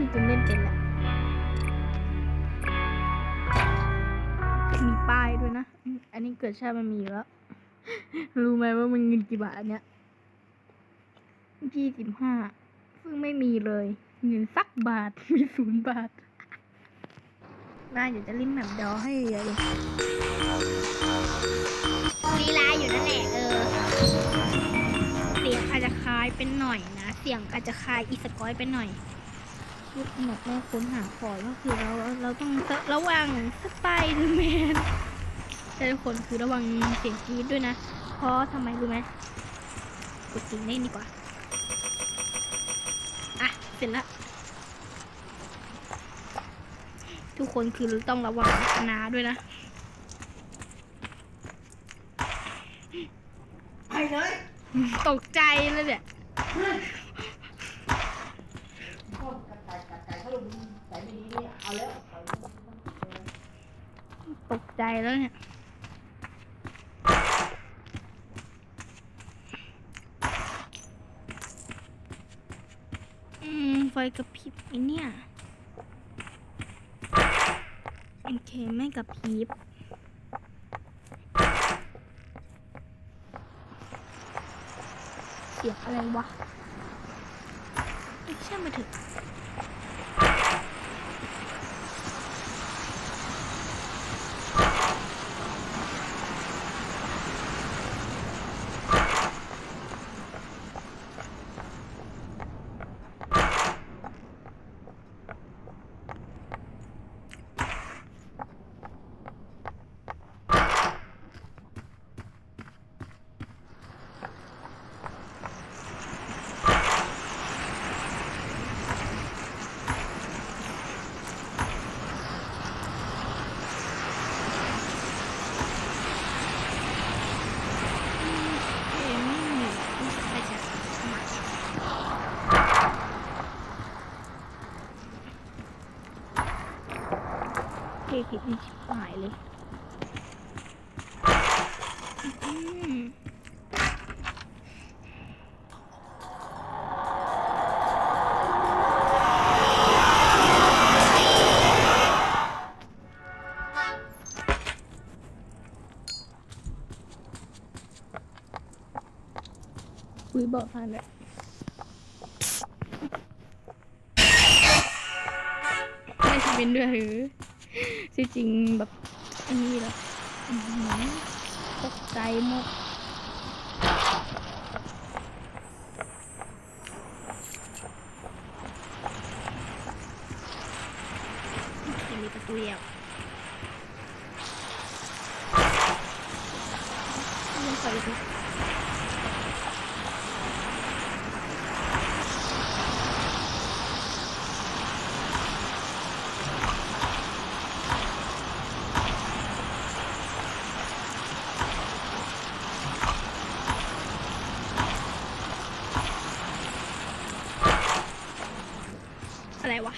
พี่จนเล่นเป็นแหละมีป้ายด้วยนะ อันนี้เกิดชาติมันมีอยู่แล้ว รู้ไหมว่ามันเงินกี่บาทเนี้ยยี่สิบห้าซึ่งไม่มีเลย เงินสักบาท มีศูนย์บาทน่าอยากจะลิ้นแบบดอให้เยอะเลยลีลาอยู่นั่นแหละเออ เสียงอาจจะคล้ายเป็นหน่อยนะ เสียงอาจจะคล้ายอีสกอยเป็นหน่อย ยุคหมดแม่ค้นหาคอยก็คือเราเราต้องระวังสไปเดอร์แมนแต่ทุกคนคือระวังเสียงกรี๊ดด้วยนะ เพราะทำไมรู้ไหมกดจริงเล่นดีกว่า อะ เสร็จแล้วทุกคนคือต้องระวังนาด้วยนะ ไปเลย ตกใจเลยเนี่ย ชอบกัดไก่กัดไก่ถ้าลงใส่ไม่ดีเนี่ยเอาแล้วเอาแล้ว ตกใจแล้วเนี่ย อืม ไฟกระพริบไอเนี่ย โอเค ไม่กระพริบเสียงอะไรวะไม่ใช่มาเถอะ เอ็มไม่มีไม่ใช่มาเท ผิดนี่ชิบหายเลยอืมคุยบอกฟันเลยไม่ใช่เป็นด้วยหรือ ที่จริงแบบอันนี้แหละอื้อหือตกใจหมดเคมีประตูเดียวลงไปดู อะไรวะ